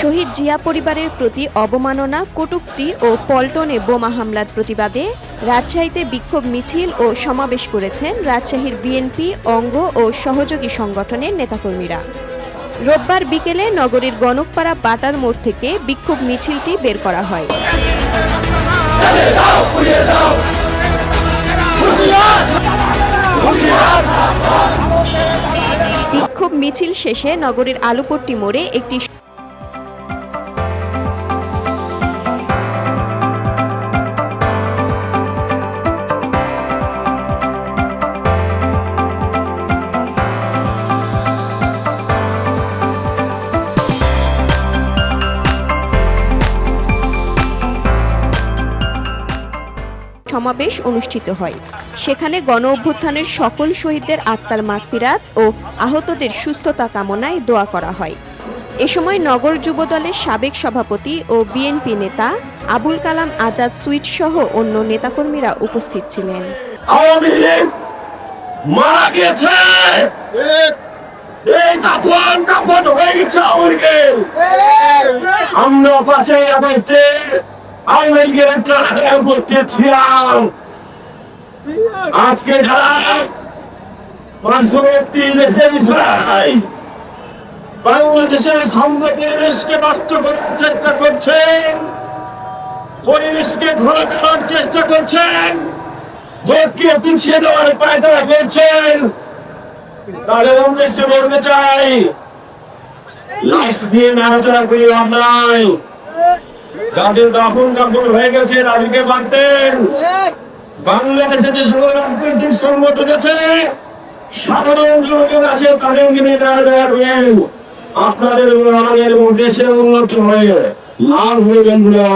শহীদ জিয়া পরিবারের প্রতি অবমাননা, কটূক্তি ও পল্টনে বোমা হামলার প্রতিবাদে রাজশাহীতে বিক্ষোভ মিছিল ও সমাবেশ করেছেন রাজশাহীর বিএনপি, অঙ্গ ও সহযোগী সংগঠনের নেতাকর্মীরা। রোববার বিকেলে নগরীর গণকপাড়া বাটার মোড় থেকে বিক্ষোভ মিছিলটি বের করা হয়। বিক্ষোভ মিছিল শেষে নগরীর আলুপট্টি মোড়ে একটি সমাবেশ অনুষ্ঠিত হয়। সেখানে গণ অভ্যুত্থানের সকল শহীদদের আত্মার মাগফিরাত ও আহতদের সুস্থতা কামনায় দোয়া করা হয়। এ সময় নগর যুবদলের সাবেক সভাপতি ও বিএনপি নেতা আবুল কালাম আজাদ সুইট সহ অন্য নেতাকর্মীরা উপস্থিত ছিলেন। আওয়ামী লীগ মারা গেছে এই দাপন দাপন হয়ে গেছে আওয়ামী লীগের। আমরা পাঁচই আগস্টে আওয়ামী করতে ছিলাম আজকে যারা পরিবেশকে নষ্ট করার চেষ্টা করছেন, পরিবেশকে ঘোরা করার চেষ্টা করছেন করছেন, তাদের উদ্দেশ্যে বলতে চাই, লাশ দিয়ে নাড়াচাড়া করি নাই যাদের দাফন কাপড় হয়ে গেছে তাদেরকে বাদ দেন। বাংলাদেশে যে সকল রাজনৈতিক সংগঠন আছে সাধারণ জনগণ আছে তাদেরকে নিয়ে নাড়াচাড়া করেন আপনাদের এবং আমাদের এবং দেশের উন্নতি হয়ে লাভ হয়ে বন্ধুরা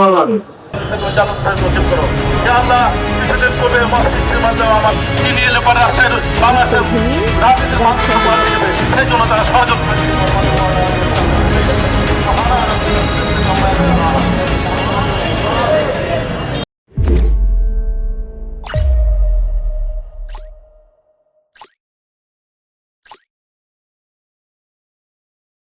সেই জন্য তারা সহযোগ